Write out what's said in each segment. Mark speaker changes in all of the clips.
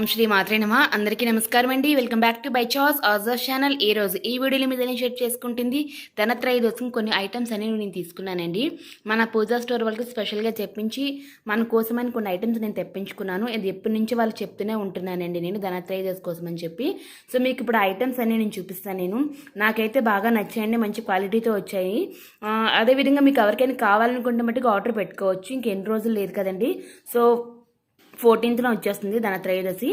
Speaker 1: ఓం శ్రీ మాత్రే నమ. అందరికీ నమస్కారం అండి. వెల్కమ్ బ్యాక్ టు బై చాస్ ఆజర్ ఛానల్. ఈ రోజు ఈ వీడియోలో మీద నేను షేర్ చేసుకుంటుంది ధనత్రయోదశం కొన్ని ఐటమ్స్ అనేవి నేను తీసుకున్నానండి. మన పూజా స్టోర్ వాళ్ళకి స్పెషల్గా చెప్పించి మన కోసమని కొన్ని ఐటమ్స్ నేను తెప్పించుకున్నాను. ఇది ఎప్పటి నుంచి వాళ్ళు చెప్తూనే ఉంటున్నానండి నేను ధనత్రయోదశి కోసం అని చెప్పి. సో మీకు ఇప్పుడు ఐటమ్స్ అనేవి నేను చూపిస్తాను నేను. నాకైతే బాగా నచ్చాయండి మంచి క్వాలిటీతో వచ్చాయి. అదేవిధంగా మీకు ఎవరికైనా కావాలనుకుంటే మట్టుకు ఆర్డర్ పెట్టుకోవచ్చు. ఇంకెన్ని రోజులు లేదు కదండి. సో ఫోర్టీన్త్న వచ్చేస్తుంది దాని త్రయోదశి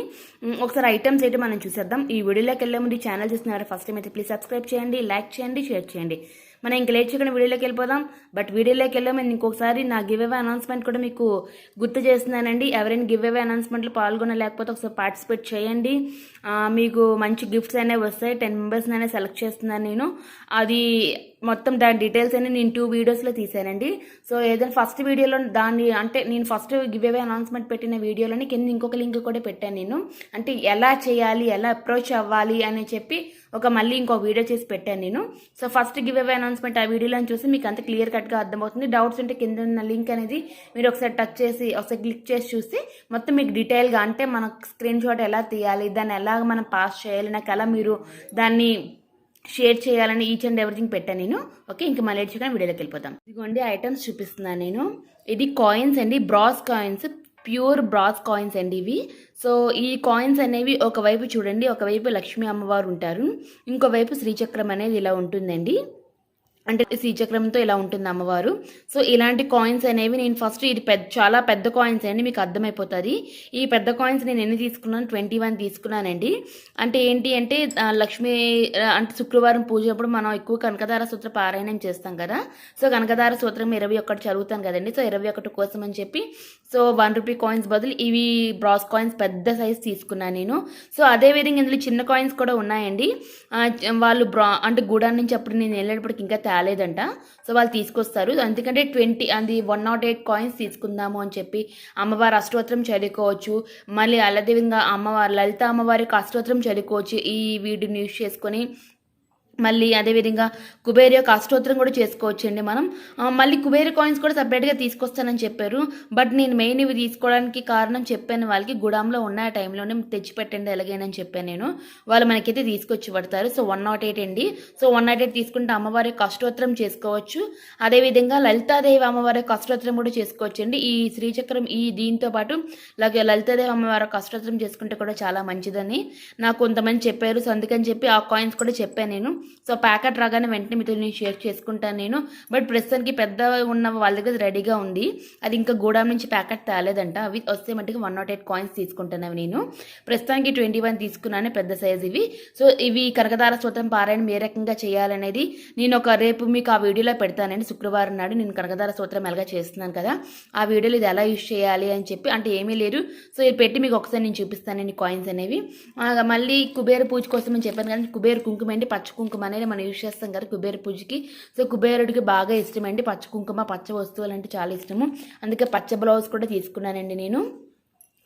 Speaker 1: ఒకసారి ఐటమ్స్ అయితే మనం చూసేద్దాం. ఈ వీడియోలోకి వెళ్ళే ముందు ఛానల్ చూస్తున్నారు ఫస్ట్ టైం అయితే ప్లీజ్ సబ్స్క్రైబ్ చేయండి లైక్ చేయండి షేర్ చేయండి. మనం ఇంక లేట్ చేయకుండా వీడియోలోకి వెళ్ళిపోదాం. బట్ వీడియోలోకి వెళ్ళే ఇంకొకసారి నా గివ్ అవే అనౌన్స్మెంట్ కూడా మీకు గుర్తు చేస్తున్నానండి. ఎవరైనా గివ్ అవే అనౌన్స్మెంట్లో పాల్గొనలేకపోతే ఒకసారి పార్టిసిపేట్ చేయండి. మీకు మంచి గిఫ్ట్స్ అనేవి వస్తాయి. టెన్ మెంబర్స్ని అనేది సెలెక్ట్ చేస్తున్నాను నేను. అది మొత్తం దాని డీటెయిల్స్ అన్ని నేను టూ వీడియోస్లో తీసానండి. సో ఏదైనా ఫస్ట్ వీడియోలో దాన్ని అంటే నేను ఫస్ట్ గివ్ అవే అనౌన్స్మెంట్ పెట్టిన వీడియోలోని కింద ఇంకొక లింక్ కూడా పెట్టాను నేను. అంటే ఎలా చేయాలి ఎలా అప్రోచ్ అవ్వాలి అని చెప్పి ఒక మళ్ళీ ఇంకో వీడియో చేసి పెట్టాను నేను. So first give away announcement ఆ వీడియోలో చూసి మీకు అంత క్లియర్ కట్గా అర్థమవుతుంది. డౌట్స్ ఉంటే కింద ఉన్న లింక్ అనేది మీరు ఒకసారి టచ్ చేసి ఒకసారి క్లిక్ చేసి చూసి మొత్తం మీకు డీటెయిల్గా అంటే మన స్క్రీన్ షాట్ ఎలా తీయాలి దాన్ని ఎలా మనం పాస్ చేయాలి నాకు ఎలా మీరు దాన్ని షేర్ చేయాలని ఈచ్ అండ్ ఎవ్రీథింగ్ పెట్టాను నేను. ఓకే ఇంకా మళ్ళీ వచ్చి వీడియోలోకి వెళ్ళిపోతాం. ఇదిగోండి ఐటమ్స్ చూపిస్తున్నాను నేను. ఇది కాయిన్స్ అండి. Brass coins pure brass coins అండి ఇవి. సో ఈ కాయిన్స్ అనేవి ఒకవైపు చూడండి. ఒకవైపు లక్ష్మీ అమ్మవారు ఉంటారు. ఇంకోవైపు శ్రీచక్రం అనేది ఇలా ఉంటుందండి. అంటే శ్రీచక్రంతో ఇలా ఉంటుంది అమ్మవారు? సో ఇలాంటి కాయిన్స్ అనేవి నేను ఫస్ట్ ఇది పెద్ద చాలా పెద్ద కాయిన్స్ అండి మీకు అర్థమైపోతుంది. ఈ పెద్ద కాయిన్స్ నేను ఎన్ని తీసుకున్నాను? ట్వంటీ వన్ తీసుకున్నానండి. అంటే ఏంటి అంటే లక్ష్మీ అంటే శుక్రవారం పూజ అప్పుడు మనం ఎక్కువ కనకదార సూత్ర పారాయణం చేస్తాం కదా. సో కనకదార సూత్రం ఇరవై ఒకటి చదువుతాం కదండి. సో ఇరవై ఒకటి కోసం అని చెప్పి సో వన్ రూపీ కాయిన్స్ బదులు ఇవి బ్రాస్ కాయిన్స్ పెద్ద సైజ్ తీసుకున్నాను నేను. సో అదేవిధంగా ఇందులో చిన్న కాయిన్స్ కూడా ఉన్నాయండి. వాళ్ళు బ్రా అంటే గూడా నుంచి అప్పుడు నేను వెళ్ళేటప్పటికి ఇంకా రాలేదంట. సో వాళ్ళు తీసుకొస్తారు. ఎందుకంటే ట్వంటీ అది వన్ నాట్ ఎయిట్ కాయిన్స్ తీసుకుందాము అని చెప్పి అమ్మవారి అష్టోత్తరం చదువుకోవచ్చు. మళ్ళీ అదేవిధంగా అమ్మవారి లలిత అమ్మవారికి అష్టోత్తరం చదువుకోవచ్చు. ఈ వీడియోని యూస్ చేసుకొని మళ్ళీ అదేవిధంగా కుబేర్ యొక్క అష్టోత్తరం కూడా చేసుకోవచ్చండి మనం. మళ్ళీ కుబేర కాయిన్స్ కూడా సపరేట్గా తీసుకొస్తానని చెప్పారు. బట్ నేను మెయిన్ ఇవి తీసుకోవడానికి కారణం చెప్పాను. వాళ్ళకి గుడాంలో ఉన్న ఆ టైంలోనే తెచ్చిపెట్టండి ఎలాగైనా చెప్పాను నేను. వాళ్ళు మనకైతే తీసుకొచ్చి పడతారు. సో వన్ నాట్ ఎయిట్ అండి. సో వన్ నాట్ ఎయిట్ తీసుకుంటే అమ్మవారి యొక్క అష్టోత్తరం చేసుకోవచ్చు. అదేవిధంగా లలితాదేవి అమ్మవారి యొక్క అష్టోత్తరం కూడా చేసుకోవచ్చు అండి ఈ శ్రీచక్రం ఈ దీంతో పాటు అలాగే లలితాదేవి అమ్మవారి యొక్క అష్టోత్తరం చేసుకుంటే కూడా చాలా మంచిదని నాకు కొంతమంది చెప్పారు. సో అందుకని చెప్పి ఆ కాయిన్స్ కూడా చెప్పాను నేను. సో ప్యాకెట్ రాగానే వెంటనే మీతో నేను షేర్ చేసుకుంటాను నేను. బట్ ప్రస్తుతానికి పెద్ద ఉన్న వాళ్ళ దగ్గర రెడీగా ఉంది. అది ఇంకా గూడాం నుంచి ప్యాకెట్ తేలేదంట. అవి వస్తే మట్టుకు వన్ నాట్ ఎయిట్ కాయిన్స్ తీసుకుంటాను నేను. ప్రస్తుతానికి ట్వంటీ వన్ తీసుకున్నాను పెద్ద సైజ్ ఇవి. సో ఇవి కనకదార స్తోత్రం పారాయణం ఏ రకంగా చేయాలనేది నేను ఒక రేపు మీకు ఆ వీడియోలో పెడతానండి. శుక్రవారం నాడు నేను కనకదార స్తోత్రం ఎలాగా చేస్తున్నాను కదా ఆ వీడియోలో ఇది ఎలా యూజ్ చేయాలి అని చెప్పి అంటే ఏమీ లేరు సో ఇది పెట్టి మీకు ఒకసారి నేను చూపిస్తానండి కాయిన్స్ అనేవి. మళ్ళీ కుబేర పూజ కోసం అని చెప్పాను కానీ కుబేర కుంకుమ అండి పచ్చ కుంకుమ అనేది మనం యూజ్ చేస్తాం కదా కుబేర పూజకి. సో కుబేరుడికి బాగా ఇష్టం అండి. పచ్చ కుంకుమ పచ్చ వస్తువులు అంటే చాలా ఇష్టము. అందుకే పచ్చ బ్లౌజ్ కూడా తీసుకున్నానండి నేను.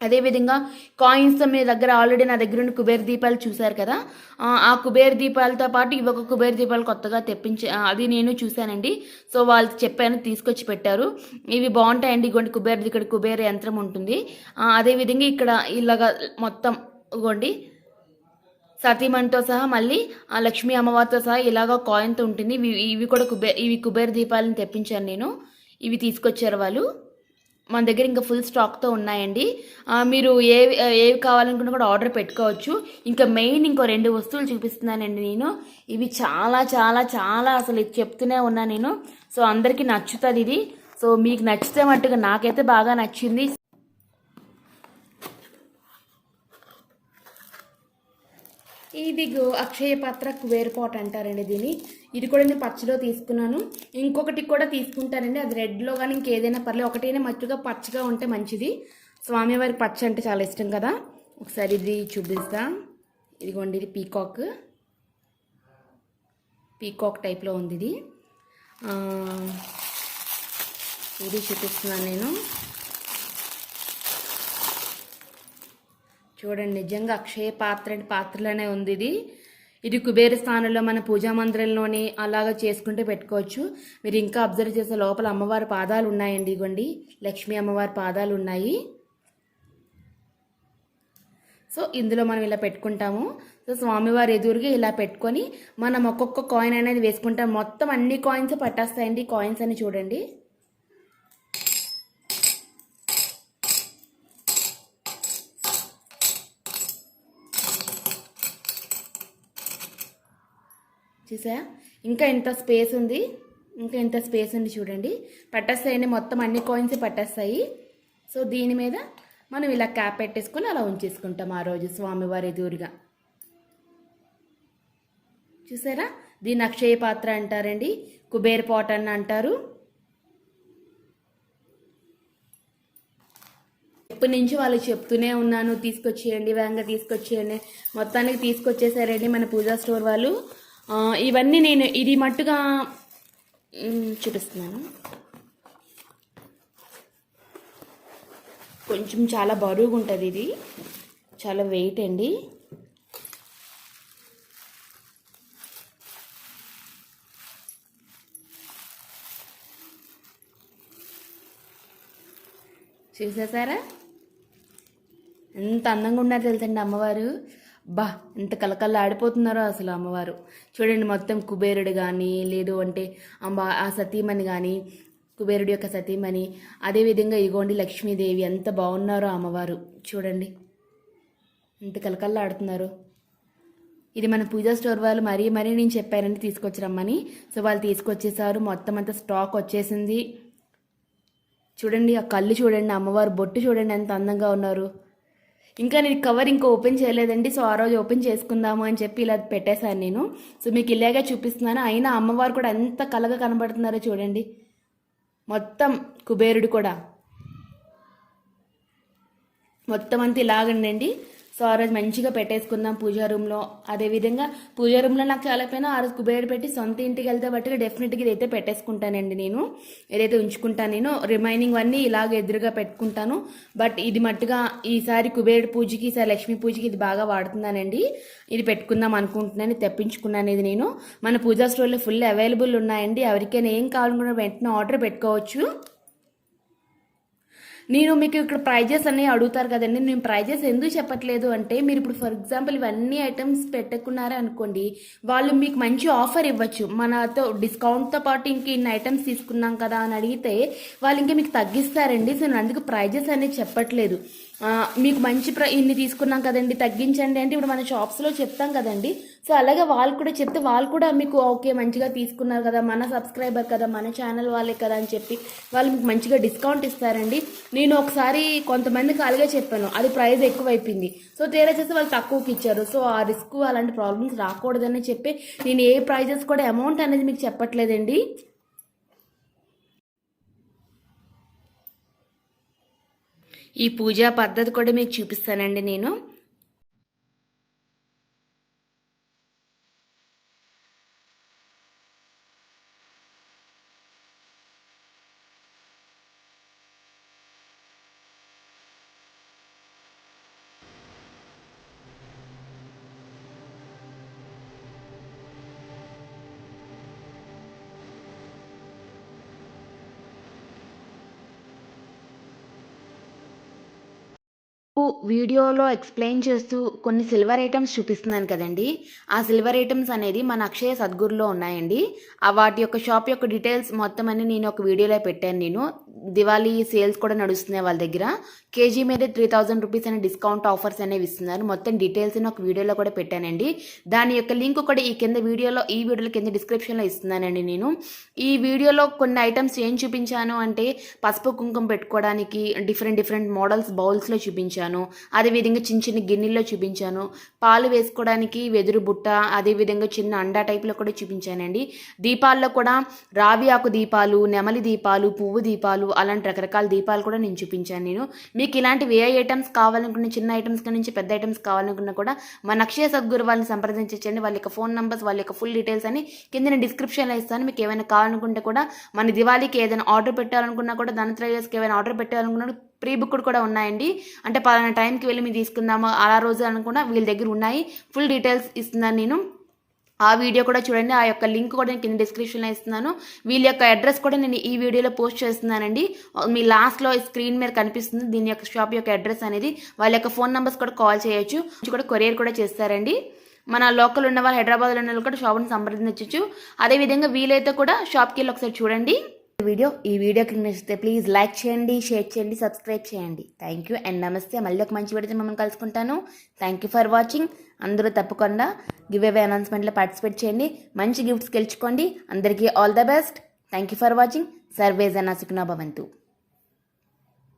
Speaker 1: అదేవిధంగా కాయిన్స్ మీ దగ్గర ఆల్రెడీ నా దగ్గర ఉన్న కుబేర దీపాలు చూశారు కదా? ఆ, కుబేర దీపాలతో పాటు ఇవి ఒక కుబేర దీపాలు కొత్తగా తెప్పించి అది నేను చూశానండి. సో వాళ్ళు చెప్పాను తీసుకొచ్చి పెట్టారు. ఇవి బాగుంటాయండి ఇగోండి కుబేర ఇక్కడ కుబేర యంత్రం ఉంటుంది. అదేవిధంగా ఇక్కడ ఇలాగ మొత్తం ఇగోండి. సతీమణితో సహా మళ్ళీ ఆ లక్ష్మీ అమ్మవారితో సహా ఇలాగ కాయిన్తో ఉంటుంది. ఇవి ఇవి కూడా కుబేర్ ఇవి కుబేర దీపాలను తెప్పించాను నేను. ఇవి తీసుకొచ్చారు వాళ్ళు. మన దగ్గర ఇంకా ఫుల్ స్టాక్తో ఉన్నాయండి. మీరు ఏవి ఏవి కావాలనుకున్నా కూడా ఆర్డర్ పెట్టుకోవచ్చు. ఇంకా మెయిన్ ఇంకో రెండు వస్తువులు చూపిస్తున్నానండి నేను. ఇవి చాలా చాలా చాలా అసలు చెప్తూనే ఉన్నా నేను. సో అందరికీ నచ్చుతుంది ఇది. సో మీకు నచ్చితే మట్టుగా నాకైతే బాగా నచ్చింది. ఇదిగో అక్షయ పాత్ర కువేర్పాట్ అంటారండి దీన్ని. ఇది కూడా నేను పచ్చలో తీసుకున్నాను. ఇంకొకటి కూడా తీసుకుంటానండి అది రెడ్లో కానీ ఇంకేదైనా పర్లేదు. ఒకటైనా మచ్చుగా పచ్చగా ఉంటే మంచిది. స్వామివారి పచ్చ అంటే చాలా ఇష్టం కదా. ఒకసారి ఇది చూపిస్తా. ఇదిగోండి ఇది పీకాక్ పీకాక్ టైప్లో ఉంది ఇది. ఇది చూపిస్తున్నాను నేను. చూడండి నిజంగా అక్షయ పాత్ర అంటే పాత్రలోనే ఉంది ఇది. ఇది కుబేర స్థానంలో మన పూజా మందిరంలోని అలాగా చేసుకుంటే పెట్టుకోవచ్చు. మీరు ఇంకా అబ్జర్వ్ చేసే లోపల అమ్మవారి పాదాలు ఉన్నాయండి ఇగోండి. లక్ష్మీ అమ్మవారి పాదాలు ఉన్నాయి. సో ఇందులో మనం ఇలా పెట్టుకుంటాము. సో స్వామివారి ఎదురుగా ఇలా పెట్టుకొని మనం ఒక్కొక్క కాయిన్ అనేది వేసుకుంటాం. మొత్తం అన్ని కాయిన్స్ పట్టేస్తాయండి. కాయిన్స్ అని చూడండి. చూసా ఇంకా ఇంత స్పేస్ ఉంది. ఇంకా ఇంత స్పేస్ ఉంది చూడండి. పట్టేస్తాయండి. మొత్తం అన్ని కాయిన్స్ పట్టేస్తాయి. సో దీని మీద మనం ఇలా క్యాప్ పెట్టేసుకొని అలా ఉంచేసుకుంటాం ఆ రోజు స్వామివారి ఎదురుగా. చూసారా? దీన్ని అక్షయ పాత్ర అంటారండి. కుబేర్ పాట్ అని అంటారు. ఎప్పటి నుంచి వాళ్ళు చెప్తూనే ఉన్నాను తీసుకొచ్చేయండి వేగంగా తీసుకొచ్చేయండి. మొత్తానికి తీసుకొచ్చేసారండి మన పూజా స్టోర్ వాళ్ళు. ఇవన్నీ నేను ఇది మట్టుగా చూపిస్తున్నాను. కొంచెం చాలా బరువుగా ఉంటుంది ఇది. చాలా వెయిట్ అండి. చూసేసారా ఎంత అందంగా ఉన్నారు తెలుసండి అమ్మవారు. బా ఎంత కలకల్లా ఆడిపోతున్నారో అసలు అమ్మవారు. చూడండి మొత్తం కుబేరుడు కానీ లేదు అంటే అంబ ఆ సతీమణి కానీ కుబేరుడి యొక్క సతీమణి అదేవిధంగా ఇగోండి లక్ష్మీదేవి ఎంత బాగున్నారో అమ్మవారు. చూడండి ఎంత కలకల్లా ఆడుతున్నారు. ఇది మన పూజా స్టోర్ వాళ్ళు మరీ మరీ నేను చెప్పానండి తీసుకొచ్చిరమ్మని. సో వాళ్ళు తీసుకొచ్చేసారు మొత్తం అంతా స్టాక్ వచ్చేసింది. చూడండి ఆ కళ్ళు చూడండి అమ్మవారు బొట్టు చూడండి ఎంత అందంగా ఉన్నారు. ఇంకా నేను కవర్ ఇంకా ఓపెన్ చేయలేదండి సో ఆ రోజు ఓపెన్ చేసుకుందాము అని చెప్పి ఇలా పెట్టేశాను నేను. సో మీకు ఇలాగే చూపిస్తున్నాను. అయినా అమ్మవారు కూడా ఎంత కలగా కనబడుతున్నారో చూడండి. మొత్తం కుబేరుడు కూడా. మొత్తం అంతా ఇలాగండి సో ఆ రోజు మంచిగా పెట్టేసుకుందాం పూజా రూమ్లో అదేవిధంగా పూజా రూమ్లో నాకు చాలా పైన ఆ రోజు కుబేరుడు పెట్టి సొంత ఇంటికి వెళ్తే బట్టి డెఫినెట్గా ఇదైతే పెట్టేసుకుంటానండి నేను. ఏదైతే ఉంచుకుంటాను నేను రిమైనింగ్ అన్నీ ఇలాగ ఎదురుగా పెట్టుకుంటాను. బట్ ఇది మట్టుగా ఈసారి కుబేరుడు పూజకి ఈసారి లక్ష్మీ పూజకి ఇది బాగా వాడుతున్నానండి. ఇది పెట్టుకుందాం అనుకుంటున్నాను తెప్పించుకున్నాను ఇది నేను. మన పూజా స్టోర్లో ఫుల్ అవైలబుల్ ఉన్నాయండి. ఎవరికైనా ఏం కావాలనుకున్న వెంటనే ఆర్డర్ పెట్టుకోవచ్చు. నేను మీకు ఇక్కడ ప్రైజెస్ అన్నీ అడుగుతారు కదండి. నేను ప్రైజెస్ ఎందుకు చెప్పట్లేదు అంటే మీరు ఇప్పుడు ఫర్ ఎగ్జాంపుల్ ఇవన్నీ ఐటమ్స్ పెట్టుకున్నారా అనుకోండి వాళ్ళు మీకు మంచి ఆఫర్ ఇవ్వచ్చు. మనతో డిస్కౌంట్తో పాటు ఇంక ఇన్ని ఐటమ్స్ తీసుకున్నాం కదా అని అడిగితే వాళ్ళు ఇంకా మీకు తగ్గిస్తారండి. సో నేను అందుకు ప్రైజెస్ అనేది చెప్పట్లేదు. మీకు మంచి ప్ర ఇన్ని తీసుకున్నాం కదండి తగ్గించండి అంటే ఇప్పుడు మన షాప్స్లో చెప్తాం కదండి. సో అలాగే వాళ్ళు కూడా చెప్తే వాళ్ళు కూడా మీకు ఓకే మంచిగా తీసుకున్నారు కదా మన సబ్స్క్రైబర్ కదా మన ఛానల్ వాళ్ళే కదా అని చెప్పి వాళ్ళు మీకు మంచిగా డిస్కౌంట్ ఇస్తారండి. నేను ఒకసారి కొంతమందికి అలాగే చెప్పాను అది ప్రైస్ ఎక్కువైపోయింది. సో తీరా వాళ్ళు తక్కువకి ఇచ్చారు. సో ఆ రిస్క్ అలాంటి ప్రాబ్లమ్స్ రాకూడదని చెప్పి నేను ఏ ప్రైజెస్ కూడా అమౌంట్ అనేది మీకు చెప్పట్లేదండి. ఈ పూజా పద్ధతి కూడా మీకు చూపిస్తానండి నేను. వీడియోలో ఎక్స్ప్లెయిన్ చేస్తూ కొన్ని సిల్వర్ ఐటమ్స్ చూపిస్తున్నాను కదండి. ఆ సిల్వర్ ఐటమ్స్ అనేది మన అక్షయ సద్గురులో ఉన్నాయండి. ఆ వాటి యొక్క షాప్ యొక్క డీటెయిల్స్ మొత్తం అన్ని నేను ఒక వీడియోలో పెట్టాను నేను. దివాళీ సేల్స్ కూడా నడుస్తున్నాయి వాళ్ళ దగ్గర. కేజీ మీద త్రీ థౌజండ్ రూపీస్ అనే డిస్కౌంట్ ఆఫర్స్ అనేవి ఇస్తున్నారు. మొత్తం డీటెయిల్స్ ఒక వీడియోలో కూడా పెట్టానండి. దాని యొక్క లింక్ కూడా ఈ కింద వీడియోలో ఈ వీడియోలో కింద డిస్క్రిప్షన్లో ఇస్తున్నానండి నేను. ఈ వీడియోలో కొన్ని ఐటమ్స్ ఏం చూపించాను అంటే పసుపు కుంకుమ పెట్టుకోవడానికి డిఫరెంట్ డిఫరెంట్ మోడల్స్ బౌల్స్లో చూపించాను. అదేవిధంగా చిన్న చిన్న గిన్నెల్లో చూపించాను. పాలు వేసుకోవడానికి వెదురు బుట్ట అదేవిధంగా చిన్న అండా టైప్లో కూడా చూపించానండి. దీపాల్లో కూడా రావి ఆకు దీపాలు నెమలి దీపాలు పువ్వు దీపాలు అలాంటి రకరకాల దీపాలు కూడా నేను చూపించాను నేను. మీకు ఇలాంటివి ఏ ఐటమ్స్ కావాలనుకున్న చిన్న ఐటమ్స్ నుంచి పెద్ద ఐటమ్స్ కావాలనుకున్నా కూడా మన అక్షయ సద్గురు వాళ్ళని సంప్రదించండి. వాళ్ళ యొక్క ఫోన్ నంబర్స్ వాళ్ళ యొక్క ఫుల్ డీటెయిల్స్ అని కింద నేను డిస్క్రిప్షన్లో ఇస్తాను. మీకు ఏమైనా కావాలనుకుంటే కూడా మన దివాళీకి ఏదైనా ఆర్డర్ పెట్టాలనుకున్నా కూడా ధనత్రయోస్కి ఏమైనా ఆర్డర్ పెట్టాలనుకున్నా ప్రీ బుక్డ్ కూడా ఉన్నాయండి. అంటే పలానా టైంకి వెళ్ళి మీ తీసుకుందాము అలా రోజు అనుకున్నా వీళ్ళ దగ్గర ఉన్నాయి. ఫుల్ డీటెయిల్స్ ఇస్తున్నాను నేను. ఆ వీడియో కూడా చూడండి. ఆ యొక్క లింక్ కూడా నేను కింద డిస్క్రిప్షన్లో ఇస్తున్నాను. వీళ్ళ యొక్క అడ్రస్ కూడా నేను ఈ వీడియోలో పోస్ట్ చేస్తున్నానండి. మీ లాస్ట్లో స్క్రీన్ మీద కనిపిస్తుంది దీని యొక్క షాప్ యొక్క అడ్రస్ అనేది. వాళ్ళ యొక్క ఫోన్ నెంబర్స్ కూడా కాల్ చేయొచ్చు. కూడా కొరియర్ కూడా చేస్తారండి. మన లోకల్ ఉన్న వాళ్ళు హైదరాబాద్లో ఉన్న వాళ్ళు కూడా షాప్ని సంప్రదించవచ్చు అదేవిధంగా వీలైతే కూడా షాప్కి వెళ్ళి ఒకసారి చూడండి. వీడియో ఈ వీడియో కింద నచ్చితే ప్లీజ్ లైక్ చేయండి షేర్ చేయండి సబ్స్క్రైబ్ చేయండి. థ్యాంక్ యూ అండ్ నమస్తే. మళ్ళీ ఒక మంచి వీడియోతో మిమ్మల్ని కలుసుకుంటాను. థ్యాంక్ యూ ఫర్ వాచింగ్ అందరూ తప్పకుండా గివ్ అవే అనౌన్స్మెంట్లో పార్టిసిపేట్ చేయండి. మంచి గిఫ్ట్స్ గెలుచుకోండి. అందరికీ all the best. Thank you for watching సర్వేజ్ అన్న సుఖనా భవంతు.